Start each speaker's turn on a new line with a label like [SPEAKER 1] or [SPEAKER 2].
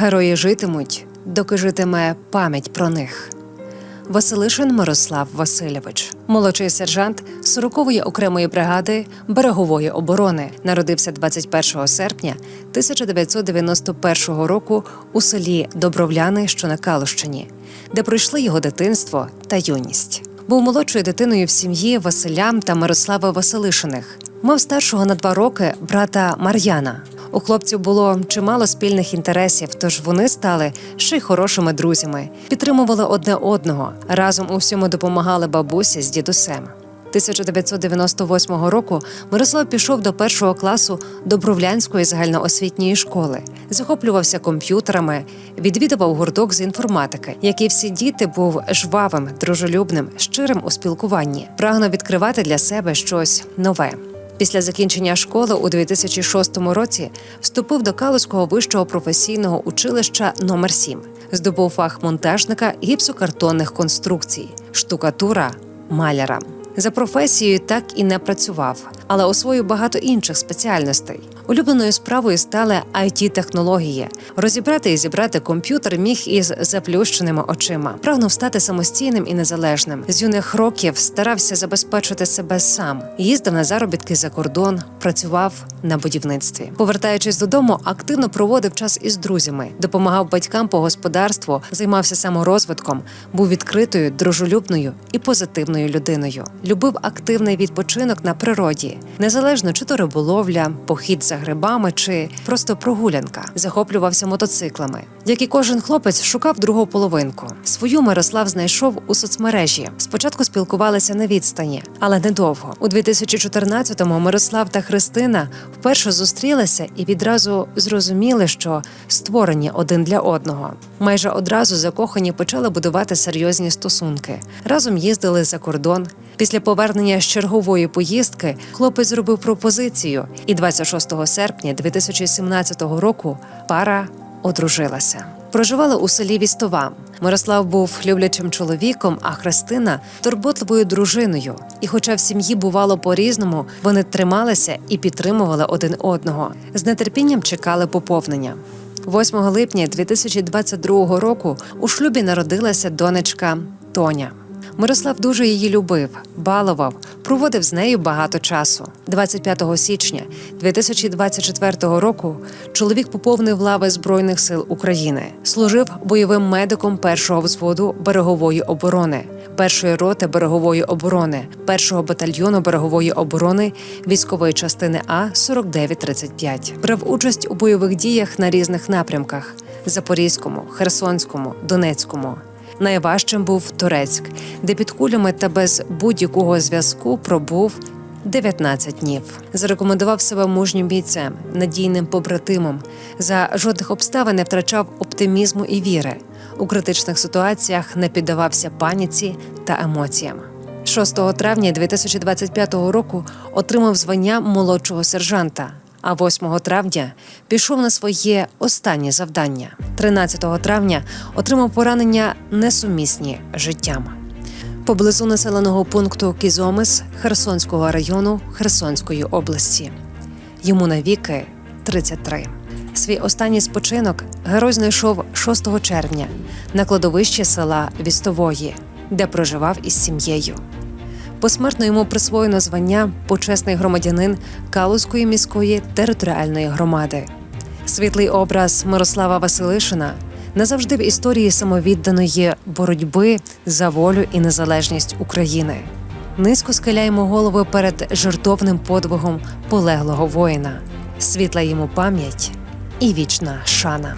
[SPEAKER 1] Герої житимуть, доки житиме пам'ять про них. Василишин Мирослав Васильович, молодший сержант 40-ї окремої бригади берегової оборони, народився 21 серпня 1991 року у селі Добровляни, що на Калущині, де пройшли його дитинство та юність. Був молодшою дитиною в сім'ї Василя та Мирослави Василишиних. Мав старшого на два роки брата Мар'яна. У хлопців було чимало спільних інтересів, тож вони стали ще й хорошими друзями, підтримували одне одного, разом у всьому допомагали бабусі з дідусем. 1998 року Мирослав пішов до першого класу Добровлянської загальноосвітньої школи, захоплювався комп'ютерами, відвідував гурток з інформатики. Як і всі діти, був жвавим, дружелюбним, щирим у спілкуванні, прагнув відкривати для себе щось нове. Після закінчення школи у 2006 році вступив до Калузького вищого професійного училища номер 7 здобув фах монтажника гіпсокартонних конструкцій, штукатура, маляра. За професією так і не працював, але освоїв багато інших спеціальностей. Улюбленою справою стали it технології Розібрати і зібрати комп'ютер міг із заплющеними очима. Прагнув стати самостійним і незалежним. З юних років старався забезпечити себе сам. Їздив на заробітки за кордон, працював на будівництві. Повертаючись додому, активно проводив час із друзями, допомагав батькам по господарству, займався саморозвитком, був відкритою, дружелюбною і позитивною людиною. Любив активний відпочинок на природі, незалежно чи то риболовля, похід за грибами, чи просто прогулянка. Захоплювався мотоциклами. Як і кожен хлопець, шукав другу половинку. Свою Мирослав знайшов у соцмережі. Спочатку спілкувалися на відстані, але недовго. У 2014-му Мирослав та Христина вперше зустрілися і відразу зрозуміли, що створені один для одного. Майже одразу закохані почали будувати серйозні стосунки. Разом їздили за кордон. Після повернення з чергової поїздки хлопець зробив пропозицію, і 26 серпня 2017 року пара одружилася. Проживали у селі Вістова. Мирослав був люблячим чоловіком, а Христина турботливою дружиною. І, хоча в сім'ї бувало по-різному, вони трималися і підтримували один одного. З нетерпінням чекали поповнення. 8 липня 2022 року у шлюбі народилася донечка Тоня. Мирослав дуже її любив, балував, проводив з нею багато часу. 25 січня 2024 року чоловік поповнив лави Збройних сил України, служив бойовим медиком першого взводу берегової оборони, першої роти берегової оборони, першого батальйону берегової оборони військової частини А 4935 Брав участь у бойових діях на різних напрямках: Запорізькому, Херсонському, Донецькому. Найважчим був Турецьк, де під кулями та без будь-якого зв'язку пробув 19 днів. Зарекомендував себе мужнім бійцем, надійним побратимом. За жодних обставин не втрачав оптимізму і віри. У критичних ситуаціях не піддавався паніці та емоціям. 6 травня 2025 року отримав звання молодшого сержанта. А 8 травня пішов на своє останнє завдання. 13 травня отримав поранення несумісні життям. Поблизу населеного пункту Кізомис Херсонського району Херсонської області. Йому навіки 33. Свій останній спочинок герой знайшов 6 червня на кладовищі села Вістової, де проживав із сім'єю. Посмертно йому присвоєно звання почесний громадянин Калузької міської територіальної громади. Світлий образ Мирослава Василишина назавжди в історії самовідданої боротьби за волю і незалежність України. Низько схиляємо голови перед жертовним подвигом полеглого воїна, світла йому пам'ять і вічна шана.